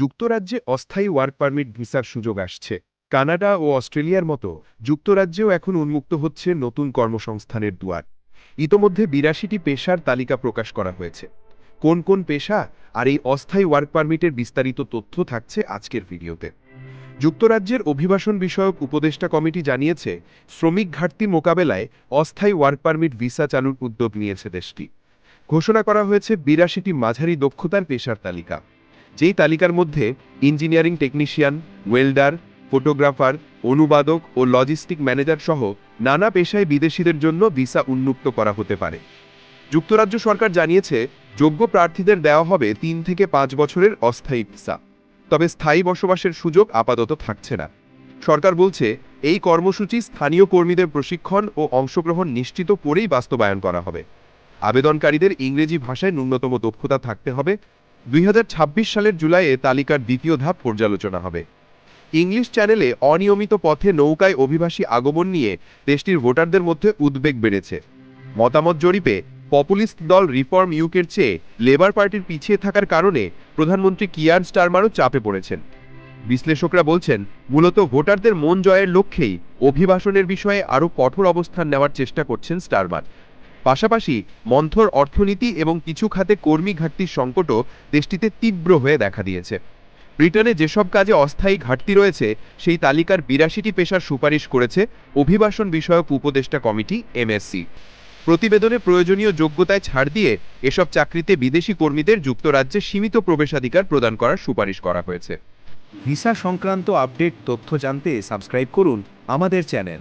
যুক্তরাজ্যে অস্থায়ী work permit ভিসার সুযোগ আসছে। কানাডা ও অস্ট্রেলিয়ার মতো যুক্তরাজ্যেও এখন উন্মুক্ত হচ্ছে নতুন কর্মসংস্থানের দুয়ার। ইতোমধ্যে বিরাশিটি পেশার তালিকা প্রকাশ করা হয়েছে। কোন কোন পেশা আর এই অস্থায়ী ওয়ার্ক পারমিটের বিস্তারিত তথ্য থাকছে আজকের ভিডিওতে। যুক্তরাজ্যের অভিবাসন বিষয়ক উপদেষ্টা কমিটি জানিয়েছে, শ্রমিক ঘাটতি মোকাবেলায় অস্থায়ী ওয়ার্ক পারমিট ভিসা চালুর উদ্যোগ নিয়েছে দেশটি। ঘোষণা করা হয়েছে, বিরাশিটি মাঝারি দক্ষতার পেশার তালিকা। যেই তালিকার মধ্যে ইঞ্জিনিয়ারিং টেকনিশিয়ান, ওয়েল্ডার, ফটোগ্রাফার, অনুবাদক ও লজিস্টিক ম্যানেজার সহ নানা পেশায় বিদেশিদের জন্য ভিসা উন্মুক্ত করা হতে পারে। যুক্তরাজ্য সরকার জানিয়েছে, যোগ্য প্রার্থীদের দেওয়া হবে তিন থেকে পাঁচ বছরের অস্থায়ী ভিসা। তবে স্থায়ী বসবাসের সুযোগ আপাতত থাকছে না। সরকার বলছে, এই কর্মসূচি স্থানীয় কর্মীদের প্রশিক্ষণ ও অংশগ্রহণ নিশ্চিত করেই বাস্তবায়ন করা হবে। আবেদনকারীদের ইংরেজি ভাষায় ন্যূনতম দক্ষতা থাকতে হবে দুই সালের জুলাইয়ে তালিকার দ্বিতীয় ধাপ পর্যালোচনা হবে। ইংলিশ চ্যানেলে অনিয়মিত পথে নৌকায় অভিবাসী আগমন নিয়ে দেশটির ভোটারদের মধ্যে উদ্বেগ বেড়েছে। মতামত জরিপে পপুলিস্ট দল রিফর্ম ইউকের চেয়ে লেবার পার্টির পিছিয়ে থাকার কারণে প্রধানমন্ত্রী কিয়ার স্টারমারও চাপে পড়েছেন। বিশ্লেষকরা বলছেন, মূলত ভোটারদের মন জয়ের লক্ষ্যেই অভিবাসনের বিষয়ে আরও কঠোর অবস্থান নেওয়ার চেষ্টা করছেন স্টারমার। পাশাপাশি মন্থর অর্থনীতি এবং কিছু খাতে কর্মী ঘাটতির সংকটও দেশটিতে তীব্র হয়ে দেখা দিয়েছে। ব্রিটেনে যেসব কাজে অস্থায়ী ঘাটতি রয়েছে, সেই তালিকার বিরাশিটি পেশার সুপারিশ করেছে অভিবাসন বিষয়ক উপদেষ্টা কমিটি, এমএসসি। প্রতিবেদনে প্রয়োজনীয় যোগ্যতায় ছাড় দিয়ে এসব চাকরিতে বিদেশি কর্মীদের যুক্তরাজ্যে সীমিত প্রবেশাধিকার প্রদান করার সুপারিশ করা হয়েছে। ভিসা সংক্রান্ত আপডেট তথ্য জানতে সাবস্ক্রাইব করুন আমাদের চ্যানেল।